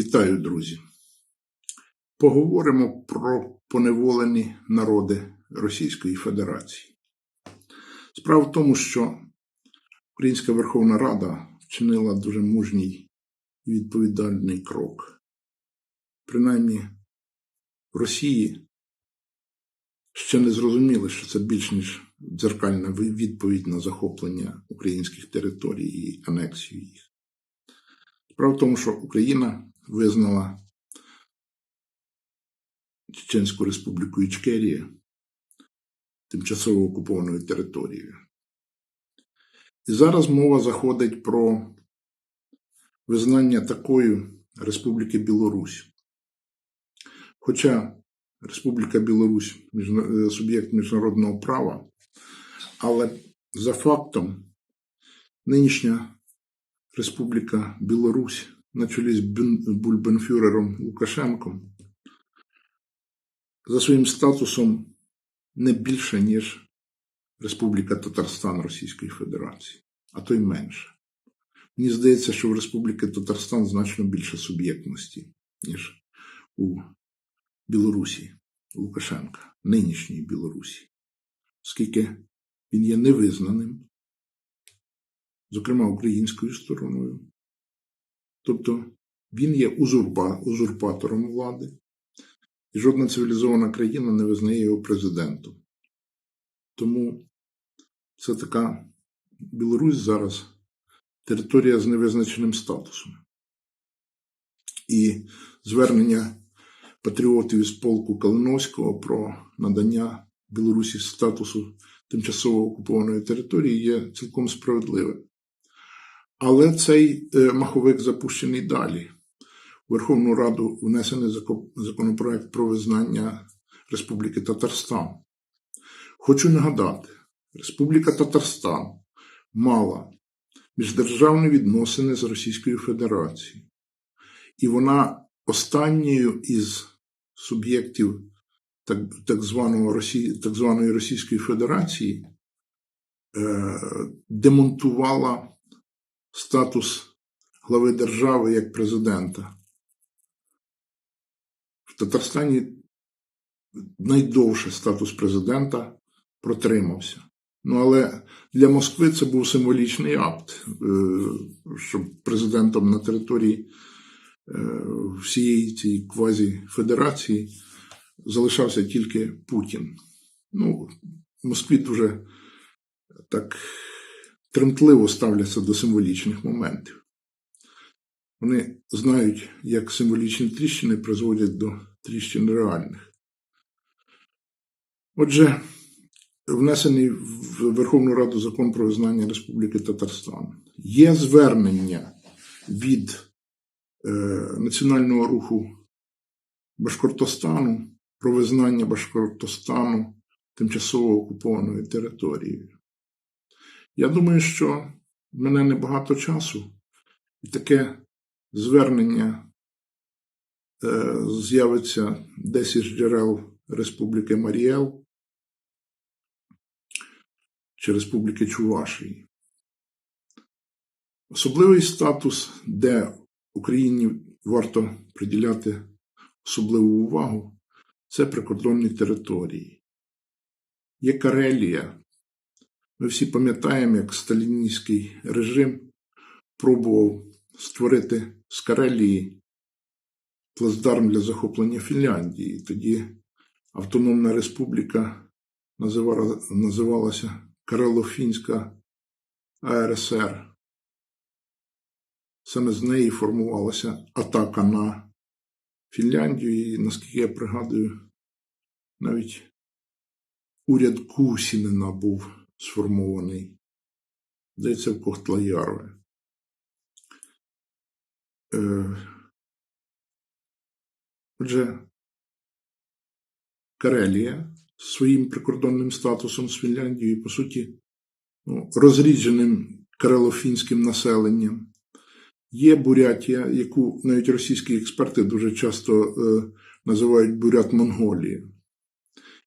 Вітаю, друзі. Поговоримо про поневолені народи Російської Федерації. Справа в тому, що Українська Верховна Рада вчинила дуже мужній і відповідальний крок. Принаймні, в Росії ще не зрозуміли, що це більш ніж дзеркальна відповідь на захоплення українських територій і анексію їх. Справа в тому, що Україна визнала Чеченську Республіку Ічкерія тимчасово окупованою територією. І зараз мова заходить про визнання такої Республіки Білорусь. Хоча Республіка Білорусь суб'єкт міжнародного права, але за фактом нинішня Республіка Білорусь на чолі з бульбенфюрером Лукашенком за своїм статусом не більше, ніж Республіка Татарстан Російської Федерації, а то й менше. Мені здається, що в Республіки Татарстан значно більше суб'єктності, ніж у Білорусі Лукашенка, нинішньої Білорусі, оскільки він є невизнаним, зокрема українською стороною. Тобто він є узурпа, узурпатором влади, і жодна цивілізована країна не визнає його президентом. Тому це така Білорусь зараз територія з невизначеним статусом. І звернення патріотів із полку Калиновського про надання Білорусі статусу тимчасово окупованої території є цілком справедливим. Але цей е, маховик запущений далі. У Верховну Раду внесений законопроект про визнання Республіки Татарстан. Хочу нагадати, Республіка Татарстан мала міждержавні відносини з Російською Федерацією, і вона останньою із суб'єктів так так, званого так званої Російської Федерації е, демонтувала статус глави держави як президента. В Татарстані найдовше статус президента протримався. Ну, але для Москви це був символічний акт, е, щоб президентом на території е, всієї цієї квазі-федерації залишався тільки Путін. Ну, в Москві дуже так тремтливо ставляться до символічних моментів. Вони знають, як символічні тріщини призводять до тріщин реальних. Отже, внесений в Верховну Раду закон про визнання Республіки Татарстан. Є звернення від е, Національного руху Башкортостану про визнання Башкортостану тимчасово окупованою територією. Я думаю, що в мене небагато часу, і таке звернення е, з'явиться десь із джерел Республіки Маріел чи Республіки Чувашії. Особливий статус, де Україні варто приділяти особливу увагу, це прикордонні території. Є Карелія, ми всі пам'ятаємо, як сталінський режим пробував створити з Карелії плацдарм для захоплення Фінляндії. Тоді Автономна Республіка називалася Карело-Фінська АРСР. Саме з неї формувалася атака на Фінляндію, і, наскільки я пригадую, навіть уряд Кусінена був сформований, здається, в Кохтлаярве. Е, отже, Карелія своїм прикордонним статусом з Фінляндією, по суті, ну, розрідженим карелофінським населенням. Є Бурятія, яку навіть російські експерти дуже часто е, називають Бурят Монголія.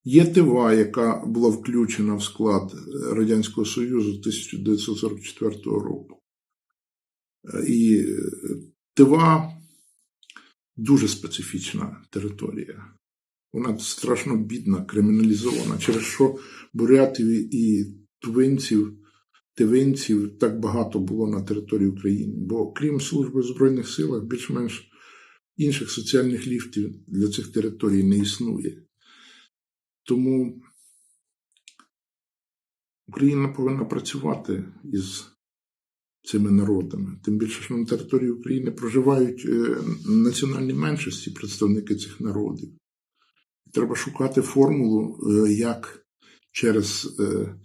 Є Тива, яка була включена в склад Радянського Союзу 1944 року. І Тива дуже специфічна територія. Вона страшно бідна, криміналізована, через що бурятів і тувинців, тивинців так багато було на території України. Бо крім служби в Збройних силах, більш-менш інших соціальних ліфтів для цих територій не існує. Тому Україна повинна працювати із цими народами. Тим більше, що на території України проживають е, національні меншості, представники цих народів. Треба шукати формулу, е, як через е,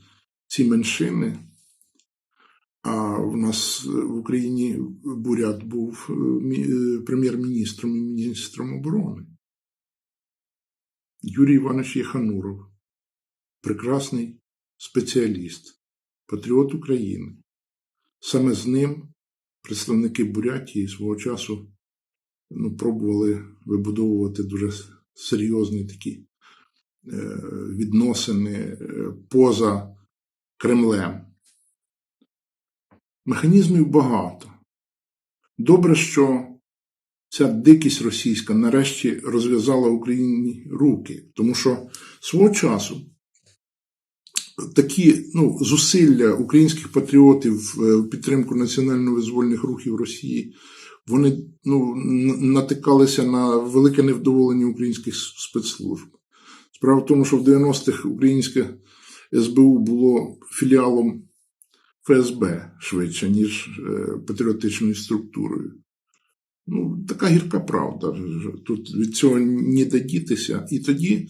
ці меншини. А в нас в Україні Бурят був мі- прем'єр-міністром і міністром оборони. Юрій Іванович Єхануров, прекрасний спеціаліст, патріот України. Саме з ним представники Бурятії свого часу ну, пробували вибудовувати дуже серйозні такі е, відносини е, поза Кремлем. Механізмів багато. Добре, що ця дикість російська нарешті розв'язала Україні руки, тому що свого часу такі ну, зусилля українських патріотів е, в підтримку національно-визвольних рухів Росії, вони ну, натикалися на велике невдоволення українських спецслужб. Справа в тому, що в 90-х українське СБУ було філіалом ФСБ швидше, ніж е, патріотичною структурою. Ну, така гірка правда. Тут від цього ніде дітися. І тоді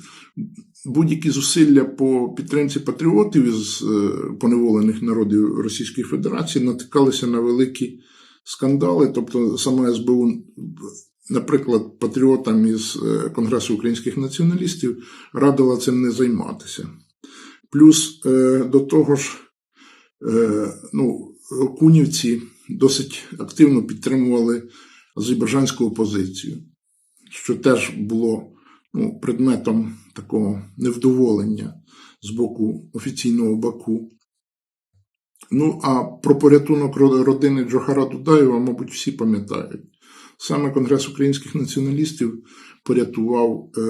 будь-які зусилля по підтримці патріотів із е, поневолених народів Російської Федерації натикалися на великі скандали. Тобто, саме СБУ, наприклад, патріотам із е, Конгресу українських націоналістів радила цим не займатися. Плюс е, до того ж, ну, кунівці досить активно підтримували азербайджанську опозицію, що теж було ну, предметом такого невдоволення з боку офіційного Баку. Ну, а про порятунок родини Джохара Дудаєва, мабуть, всі пам'ятають. Саме Конгрес українських націоналістів порятував е,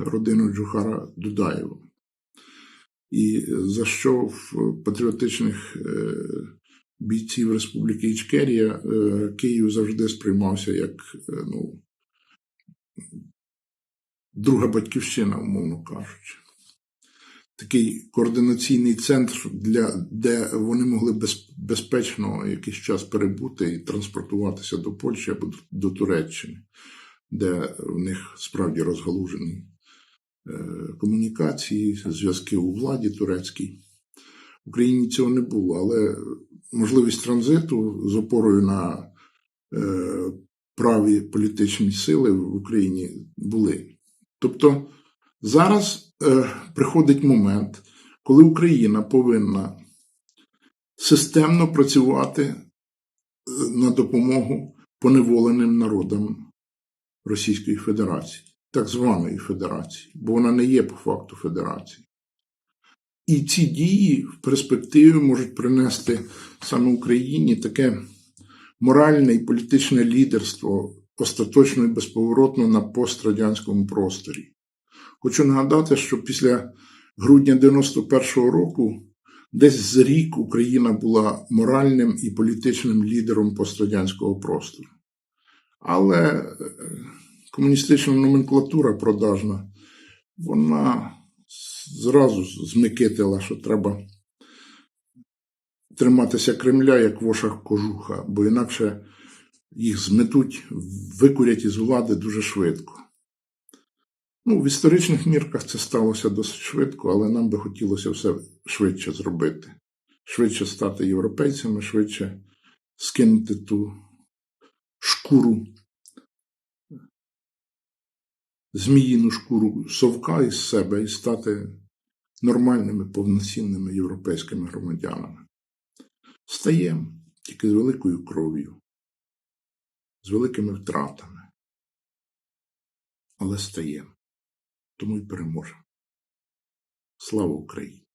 родину Джохара Дудаєва. І за що в патріотичних е, бійців Республіки Ічкерія е, Київ завжди сприймався як е, ну, друга батьківщина, умовно кажучи. Такий координаційний центр, для, де вони могли без, безпечно якийсь час перебути і транспортуватися до Польщі або до, до Туреччини, де в них справді розгалужені е, комунікації, зв'язки у владі турецькій. В Україні цього не було, але можливість транзиту з опорою на е, праві політичні сили в Україні були. Тобто зараз е, приходить момент, коли Україна повинна системно працювати е, на допомогу поневоленим народам Російської Федерації, так званої Федерації, бо вона не є по факту Федерації. І ці дії в перспективі можуть принести саме Україні таке моральне і політичне лідерство остаточно і безповоротно на пострадянському просторі. Хочу нагадати, що після грудня 91-го року десь за рік Україна була моральним і політичним лідером пострадянського простору. Але е, комуністична номенклатура продажна, вона зразу змикитила, що треба триматися Кремля як в ошах кожуха, бо інакше їх зметуть, викурять із влади дуже швидко. Ну, в історичних мірках це сталося досить швидко, але нам би хотілося все швидше зробити. Швидше стати європейцями, швидше скинути ту шкуру, зміїну шкуру совка із себе і стати нормальними, повноцінними європейськими громадянами. Стаємо тільки з великою кров'ю, з великими втратами. Але стаємо. Тому й переможемо. Слава Україні!